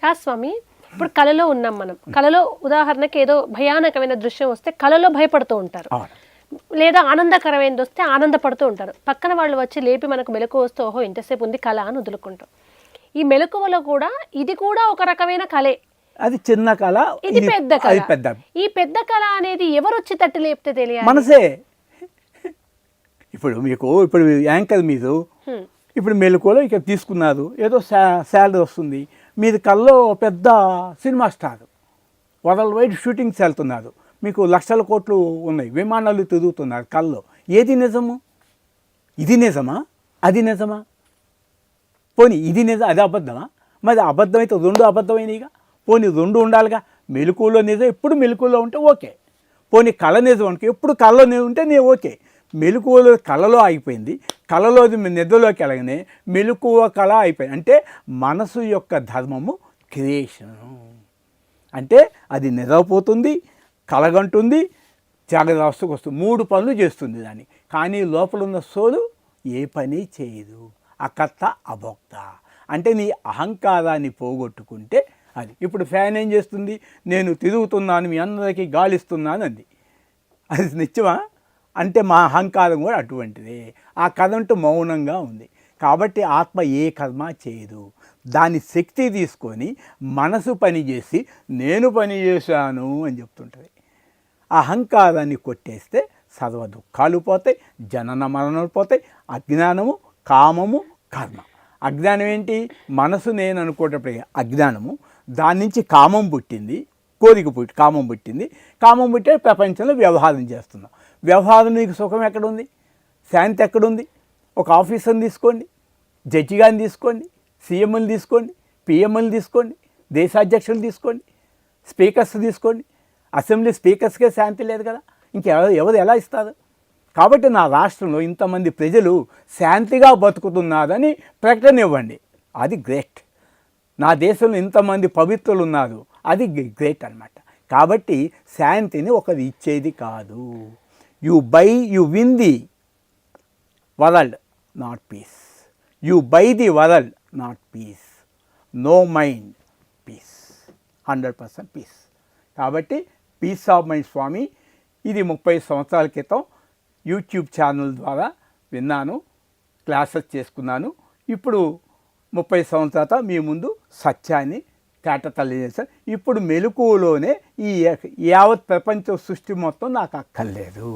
కాదు స్వామి? ఇప్పుడు కళలో ఉన్నాం మనం. కళలో ఉదాహరణకి ఏదో భయానకమైన దృశ్యం వస్తే కళలో భయపడుతూ ఉంటారు. లేదా ఆనందకరమైనది వస్తే ఆనందపడుతూ ఉంటారు. పక్కన వాళ్ళు వచ్చి లేపి మనకు మెలకు వస్తే ఓహో ఇంతసేపు ఉంది కళ అని వదులుకుంటాం ఈ మెలకువలో కూడా ఇది కూడా ఒక రకమైన కళే. అది చిన్న కళ ఇది పెద్ద కళ. పెద్ద. ఈ పెద్ద కళ అనేది ఎవరు వచ్చి తట్టి లేపితే తెలియాలి? మనసే. ఇప్పుడు మీకు ఇప్పుడు యాంకర్ మీరు. ఇప్పుడు మెలకువలో ఇక తీసుకున్నారు. ఏదో శా శాలరీ వస్తుంది. మీది కల్లో పెద్ద cinema star. World wide shootings వెళ్తున్నారు మీకు లక్షల కోట్లు ఉన్నాయి. విమానాలు తిరుగుతున్నారు కల్లో. ఏది నిజము? ఇది నిజమా? అది నిజమా? పోనీ ఇది నిజం అది అబద్ధమా? మరి అబద్ధం అయితే రెండు అబద్ధమైనవిగా పోనీ రెండు ఉండాలిగా? మెలకువలో నిజం ఎప్పుడు మెలకువలో ఉంటే ఓకే. పోనీ కళ నిజం అనుకో ఎప్పుడు కళలో నిజం ఉంటే నేను ఓకే. మెలకువలు కళలో ఆగిపోయింది. కళలోది నిద్రలోకి వెళ్ళగానే మెలకువ కళ అయిపోయింది అంటే మనసు యొక్క ధర్మము క్రియేషను. అంటే అది నిద్రపోతుంది కలగంటుంది జాగ్రత్తకు వస్తుంది. మూడు పనులు చేస్తుంది దాన్ని. కానీ లోపల ఉన్న సోలు ఏ పని చేయదు. అకర్త అభోక్త. అంటే నీ అహంకారాన్ని పోగొట్టుకుంటే అది. ఇప్పుడు ఫ్యాన్ ఏం చేస్తుంది? నేను తిరుగుతున్నాను మీ అందరికీ గాలిస్తున్నాను అంది. అది నిత్యమా? అంటే మా అహంకారం కూడా అటువంటిదే. ఆ కరెంటు మౌనంగా ఉంది. కాబట్టి ఆత్మ ఏ కర్మ చేయదు. దాని శక్తి తీసుకొని మనసు పని చేసి నేను పని చేశాను అని చెప్తుంటుంది. అహంకారాన్ని కొట్టేస్తే సర్వ దుఃఖాలు పోతాయి జనన మరణాలు పోతాయి అజ్ఞానము కామము కర్మ. అజ్ఞానం ఏంటి? మనసు నేను అనుకునేటప్పుడు అజ్ఞానము. దాని నుంచి కామం పుట్టింది కోరిక పుట్టి కామం పుట్టింది. కామం పుట్టే ప్రపంచంలో వ్యవహారం చేస్తున్నాం. వ్యవహారం నీకు సుఖం ఎక్కడుంది? శాంతి ఎక్కడుంది? ఒక ఆఫీసర్ని తీసుకోండి జడ్జి గారిని తీసుకోండి సీఎంలు తీసుకోండి పిఎంఎల్ని తీసుకోండి దేశాధ్యక్షులు తీసుకోండి స్పీకర్స్ తీసుకోండి. అసెంబ్లీ స్పీకర్స్కే శాంతి లేదు కదా? ఇంకెవరు ఎవరు ఎలా ఇస్తారు? కాబట్టి నా రాష్ట్రంలో ఇంతమంది ప్రజలు శాంతిగా బతుకుతున్నారని ప్రకటన ఇవ్వండి. అది గ్రేట్. నా దేశంలో ఇంతమంది పవిత్రులు ఉన్నారు. అది గ్రేట్ అన్నమాట. కాబట్టి శాంతిని ఒకరు ఇచ్చేది కాదు. You buy you win the world not peace. You buy the world not peace. No mind peace. Hundred percent peace. కాబట్టి పీస్ ఆఫ్ మైండ్ స్వామి ఇది ముప్పై సంవత్సరాల క్రితం యూట్యూబ్ ఛానల్ ద్వారా విన్నాను క్లాసెస్ చేసుకున్నాను. ఇప్పుడు ముప్పై సంవత్సరాల మీ ముందు సత్యాన్ని తేటతల్లి సార్ ఇప్పుడు మెలకువలోనే ఈ యావత్ ప్రపంచ సృష్టి మొత్తం నాకు అక్కర్లేదు.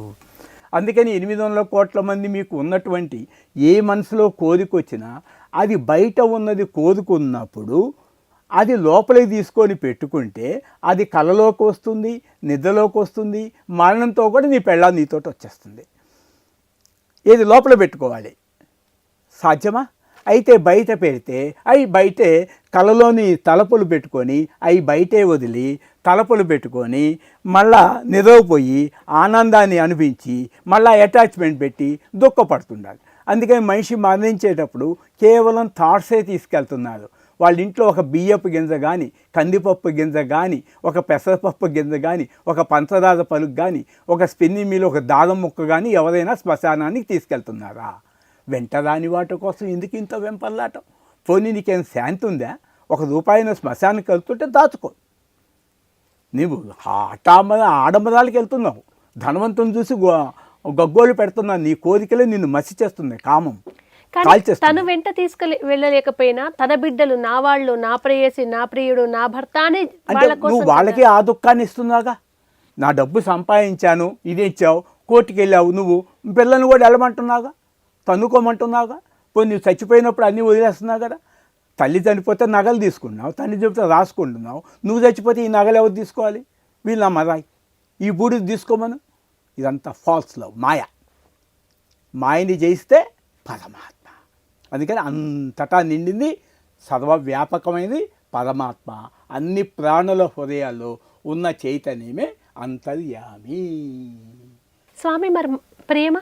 అందుకని ఎనిమిది వందల కోట్ల మంది మీకు ఉన్నటువంటి ఏ మనసులో కోరికొచ్చినా అది బయట ఉన్నది కోరుకున్నప్పుడు అది లోపలికి తీసుకొని పెట్టుకుంటే అది కళలోకి వస్తుంది నిద్రలోకి వస్తుంది మరణంతో కూడా నీ పెళ్ళ నీతోటి వచ్చేస్తుంది. ఏది లోపల పెట్టుకోవాలి? సాధ్యమా? అయితే బయట పెడితే అవి బయటే కలలోని తలపులు పెట్టుకొని అవి బయటే వదిలి తలపులు పెట్టుకొని మళ్ళా నిదవపోయి ఆనందాన్ని అనిపించి మళ్ళా అటాచ్మెంట్ పెట్టి దుఃఖపడుతుండాలి. అందుకని మనిషి మరణించేటప్పుడు కేవలం థాట్సే తీసుకెళ్తున్నారు. వాళ్ళ ఇంట్లో ఒక బియ్యపు గింజ కానీ కందిపప్పు గింజ కానీ ఒక పెసరపప్పు గింజ కానీ ఒక పంచదార పలుకు కానీ ఒక స్పిన్ని మీల్ ఒక దాదం ముక్క కానీ ఎవరైనా శ్మశానానికి తీసుకెళ్తున్నారా? వెంటరాని వాటి కోసం ఎందుకు ఇంత వెంపర్లాటం? పోనీ నీకేం శాంతి ఉందా? ఒక రూపాయిన శ్మశానికి వెళ్తుంటే దాచుకో. నీవు ఆటామ ఆడంబరాలకు వెళ్తున్నావు. ధనవంతుని చూసి గగ్గోలు పెడుతున్నావు నీ కోరికలే నిన్ను మసి చేస్తున్నాయి కామం. తను వెంట తీసుకెళ్ళి వెళ్ళలేకపోయినా తన బిడ్డలు నా వాళ్ళు నా ప్రేయసి నా ప్రియుడు నా భర్త అని నువ్వు వాళ్ళకి ఆ దుఃఖాన్ని ఇస్తున్నాగా నా డబ్బు సంపాదించాను ఇది ఇచ్చావు? కోర్టుకి వెళ్ళావు నువ్వు పిల్లల్ని కూడా వెళ్ళమంటున్నావుగా? తన్నుకోమంటున్నావుగా? పోయి నువ్వు చచ్చిపోయినప్పుడు అన్నీ వదిలేస్తున్నావు కదా? తల్లి చనిపోతే నగలు తీసుకున్నావు తల్లి చెబితే రాసుకుంటున్నావు. నువ్వు చచ్చిపోతే ఈ నగలు ఎవరు తీసుకోవాలి? వీళ్ళ మరాయి ఈ బూడిది తీసుకోమను? ఇదంతా ఫాల్స్ లవ్ మాయ. మాయని జయిస్తే పరమాత్మ. అందుకని అంతటా నిండింది సర్వవ్యాపకమైనది పరమాత్మ. అన్ని ప్రాణుల హృదయాల్లో ఉన్న చైతన్యమే అంతర్యామి. స్వామి మరి ప్రేమ?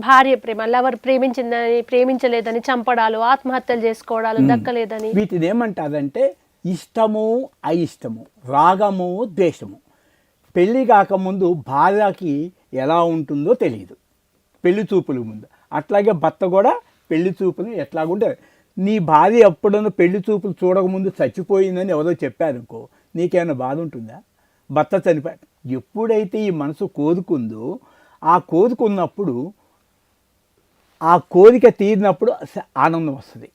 భార్య ప్రేమ లవర్ ప్రేమించిందని ప్రేమించలేదని చంపడాలు ఆత్మహత్యలు చేసుకోవడాలు దక్కలేదని. వీటిని ఏమంటారంటే ఇష్టము అయిష్టము రాగము ద్వేషము. పెళ్ళి కాకముందు భార్యకి ఎలా ఉంటుందో తెలియదు పెళ్ళి చూపుల ముందు. అట్లాగే భర్త కూడా పెళ్ళి చూపులు ఎట్లాగుంటే నీ భార్య ఎప్పుడన్నా పెళ్ళి చూపులు చూడకముందు చచ్చిపోయిందని ఎవరో చెప్పారనుకో నీకేమైనా బాధ ఉంటుందా? భర్త చనిపోయాడు. ఎప్పుడైతే ఈ మనసు కోరుకుందో ఆ కోరుకున్నప్పుడు ఆ కోరిక తీరినప్పుడు ఆనందం వస్తుంది.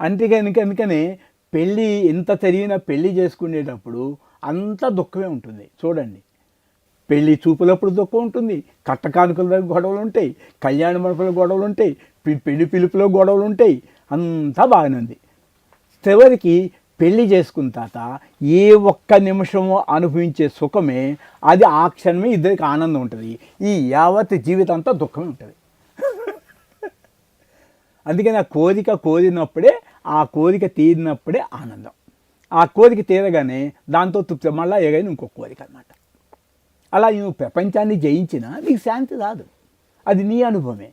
అంతేగాని కనుకనే పెళ్ళి ఎంత తెలివినా పెళ్ళి చేసుకునేటప్పుడు అంత దుఃఖమే ఉంటుంది. చూడండి. పెళ్ళి చూపులప్పుడు దుఃఖం ఉంటుంది. కట్టకానుకల గొడవలు ఉంటాయి. కళ్యాణ మండపంలో గొడవలు ఉంటాయి. పెళ్ళి పిలుపులో గొడవలు ఉంటాయి. అంతా బాగానే ఉంది. చివరికి పెళ్ళి చేసుకున్న తర్వాత ఏ ఒక్క నిమిషము అనుభవించే సుఖమే అది ఆ క్షణమే ఇద్దరికి ఆనందం ఉంటుంది. ఈ యావత్ జీవితం అంతా దుఃఖమే ఉంటుంది. అందుకని ఆ కోరిక కోరినప్పుడే ఆ కోరిక తీరినప్పుడే ఆనందం. ఆ కోరిక తీరగానే దాంతో తృప్తి మళ్ళీ ఏదైనా ఇంకో కోరిక అనమాట అలా నువ్వు ప్రపంచాన్ని జయించినా నీకు శాంతి రాదు. అది నీ అనుభవమే.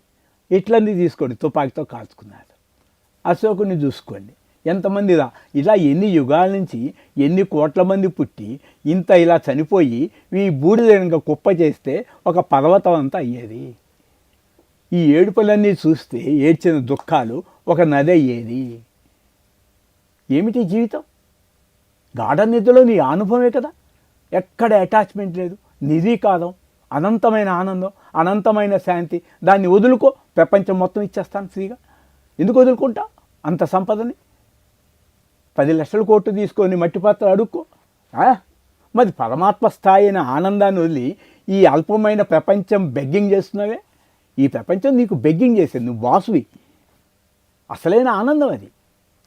ఇట్లన్నీ తీసుకోండి తుపాకీతో కాల్చుకున్నారు. అశోకుని చూసుకోండి. ఎంతమంది రా ఇలా ఎన్ని యుగాల నుంచి ఎన్ని కోట్ల మంది పుట్టి ఇంత ఇలా చనిపోయి ఈ బూడిద కుప్ప చేస్తే ఒక పర్వతం అంతా అయ్యేది. ఈ ఏడుపులన్నీ చూస్తే ఏడ్చిన దుఃఖాలు ఒక నది అయ్యేది. ఏమిటి జీవితం? గాఢ నిధిలో నీ అనుభవమే కదా. ఎక్కడ అటాచ్మెంట్ లేదు. నిధీకాలం అనంతమైన ఆనందం అనంతమైన శాంతి. దాన్ని వదులుకో. ప్రపంచం మొత్తం ఇచ్చేస్తాను ఫ్రీగా. ఎందుకు వదులుకుంటా? అంత సంపదని. పది లక్షల కోట్లు తీసుకొని మట్టి పాత్ర అడుక్కో. మరి పరమాత్మ స్థాయి అయిన ఆనందాన్ని వదిలి ఈ అల్పమైన ప్రపంచం బెగ్గింగ్ చేస్తున్నావే? ఈ ప్రపంచం నీకు బెగ్గింగ్ చేసేది నువ్వు బాసువి అసలైన ఆనందం అది.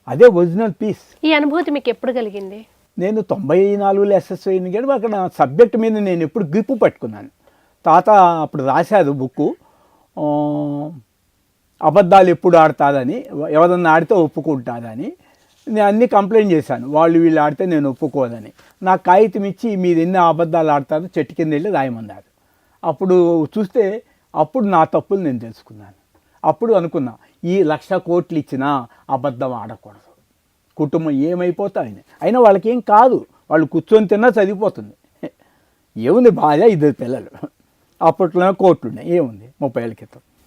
అదే ఒరిజినల్ పీస్ ఈ అనుభూతి మీకు ఎప్పుడు కలిగింది? నేను తొంభై నాలుగులో ఎస్ఎస్ఐ కానీ అక్కడ సబ్జెక్ట్ మీద నేను ఎప్పుడు గ్రిప్పు పట్టుకున్నాను. తాత అప్పుడు రాశారు బుక్కు. ఆ, అబద్ధాలు ఎప్పుడు ఆడతాదని ఎవరన్నా ఆడితే ఒప్పుకుంటాదని నేను అన్ని కంప్లైంట్ చేశాను. వాళ్ళు వీళ్ళు ఆడితే నేను ఒప్పుకోదని. నా కాగితం ఇచ్చి మీరు ఎన్ని అబద్ధాలు ఆడతారో చెట్టు కింద వెళ్ళి రాయమన్నారు. అప్పుడు చూస్తే అప్పుడు నా తప్పులు నేను తెలుసుకున్నాను. అప్పుడు అనుకున్నా ఈ లక్ష కోట్లు ఇచ్చినా అబద్ధం ఆడకూడదు. కుటుంబం ఏమైపోతాయని అయినా వాళ్ళకి ఏం కాదు. వాళ్ళు కూర్చొని తిన్నా చదివిపోతుంది. ఏముంది భార్య? ఇద్దరు పిల్లలు. అప్పట్లో కోట్లు ఉన్నాయి ఏముంది? ముప్పై ఏళ్ళ క్రితం.